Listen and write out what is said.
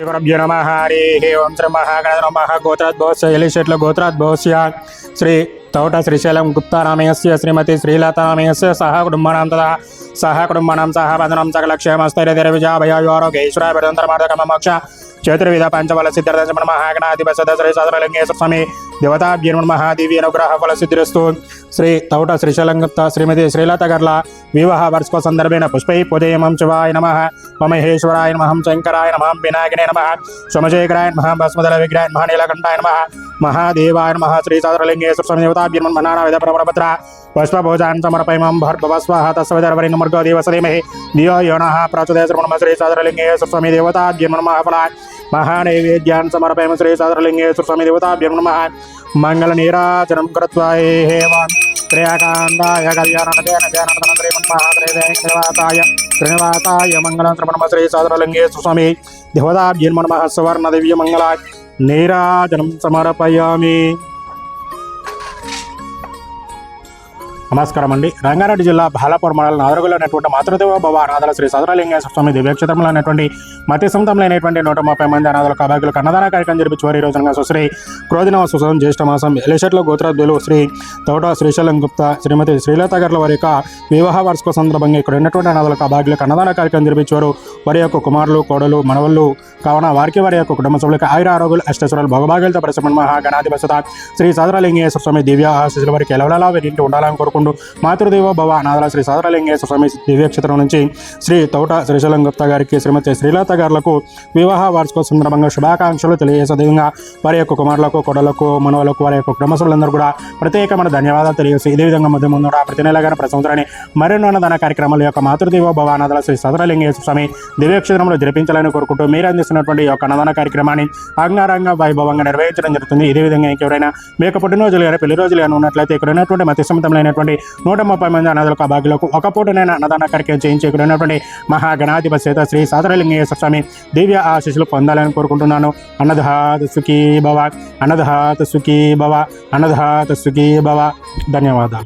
గురుభ్యో నమ హరి ఓం శ్రీ మహాగణ నమ గోత్రాద్భవస్య ఎలిషెట్ల గోత్రాద్భవస్య శ్రీ తౌట శ్రీశైలం గుప్తారామయస్య శ్రీమతి శ్రీలతారామయస్య సహ కుటుంబానాం తదా సహ కుటుంబానాం సహ బంధనం సకలక్షేమస్థైర్య విజయాభయాయోరోగేశ్వరాయ మోక్ష చతుర్విధ పంచబల సిద్ధార్థ మహాగణాధిప సదశ్రీ సదరలింగేశ్వర స్వామి దేవతాభ్యర్మ మహాదేవి అనుగ్రహ ఫల సిద్ధిరస్తు శ్రీ తౌట శ్రీశైలం శ్రీమతి శ్రీలత గర్ల వివాహ వార్షిక సందర్భేణ పుష్పై పుదయమం శివాయ నమ మమహేశ్వరాయ నమ శంకరాయ నమ వినాయకనే నమ సోమశేఖరాయ నమ భస్మదల విగ్రహాయ నమ నీలకంఠాయ నమ మహాదేవాయ నమ శ్రీ సదరలింగేశ్వర స్వామి దేవతాభ్యర్మ మనానా విధ పుష్పభోజాన్ సమర్పయమం భర్భవస్వాహ తస్వధర్వరి నమర్గో దేవసదేమహి దియో యోన ప్రచోదయ శ్రవణమ శ్రీ సదరలింగేశ్వర స్వామి దేవతాభ్యర్మ నమ ఫలాన్ మహానైవేద్యాన్ సమర్పయమ శ్రీ సదరలింగేశ్వర స్వామి దేవతాభ్యర్మ నమ మంగళ నీరాజనం కృత్వా హేవాన్ శ్రేయకాందాయ కళ్యాణనదేన శ్రీనివాసాయ శ్రీనివాసాయ మంగళం శ్రమణ శ్రీ సదరలింగేశ్వర స్వామి దేవతాభ్యన్మన్మ సువర్ణ దివ్య మంగళాయ నీరాజనం సమర్పయామి. నమస్కారం అండి. రంగారెడ్డి జిల్లా బాలాపూర్ మండలం నాదరగులో ఉన్నటువంటి మాతృదేవ భవ అనాథల శ్రీ సదరలింగేశ్వర స్వామి దివ్యక్షేత్రంలో ఉన్నటువంటి మతి సొంతంలోనటువంటి నూట ముప్పై మంది అనాథలకు అభాగ్యులకు అన్నదాన కార్యక్రమం జరిపి చివరి రోజున సుశ్రీ క్రోధినవ సుసం జ్యేష్ఠ మాసం ఎలిషట్లో గోత్రాధ్యులు శ్రీ తోట శ్రీశైలం గుప్తా శ్రీమతి శ్రీలత గారుల వారి యొక్క వివాహ వార్షిక సందర్భంగా ఇక్కడ ఉన్నటువంటి అనాథలకు అభాగ్యులకు అన్నదాన కార్యక్రమం జరిపించారు వారి యొక్క కుమారులు కోడలు మనవళ్ళు కావున వారికి వారి యొక్క కుటుంబ సభ్యులకు ఆయుర ఆరోగ్యులు అష్టశ్వరాలు భగభాగ్యాలతో పరిశ్రమ మహాగణాధిపత శ్రీ సదరలింగేశ్వర స్వామి దివ్య ఆశీస్సుల వారికి ఎలవలలా వీరింటి ఉండాలని కోరుకుంటూ మాతృదేవ భవ అనాథల శ్రీ సాదరలింగేశ్వర స్వామి దివ్యక్షేత్రం నుంచి శ్రీ తౌట శ్రీశైలం గుప్తా గారికి శ్రీమతి శ్రీలత గారులకు వివాహ వార్షిక సందర్భంగా శుభాకాంక్షలు తెలియజేసేదేవిధంగా వారి యొక్క కుమారులకు కొడలకు మనవలకు వారి యొక్క కుటుంబ కూడా ప్రత్యేకమైన ధన్యవాదాలు తెలియజేసి ఇదే విధంగా మధ్య ముందు ప్రతి నెలగానే ప్రతి సంవత్సరాన్ని మరెన్నో అన్నదాన కార్యక్రమాల యొక్క మాతృదేవ భవ అనాథల శ్రీ సదరలింగేశ్వర స్వామి దివ్యక్షేత్రంలో జరిపించాలని కోరుకుంటూ మీరు అందిస్తున్నటువంటి యొక్క అన్నదాన కార్యక్రమాన్ని అంగారంగ వైభవంగా నిర్వహించడం జరుగుతుంది. ఇదే విధంగా ఇంకెవరైనా మీ పుట్టినరోజులు కానీ పెళ్ళి రోజులు కానీ ఉన్నట్లయితే ఇక్కడ ఉన్నటువంటి మతి సమితమైనటువంటి నూట ముప్పై మంది అనాథులకు భాగ్యులకు ఒక పూటనైనా అన్నదాన కార్యక్రమం చేయించి ఇక్కడ ఉన్నటువంటి మహాగణాధిపతి చేత శ్రీ సాదరలింగేశ్వర స్వామి దివ్య ఆశీస్సులు పొందాలని కోరుకుంటున్నాను. అన్నదహాత సుఖీ భవ అన్నదహాత సుఖీ భవ అన్నదహాత సుఖీ భవ. ధన్యవాదాలు.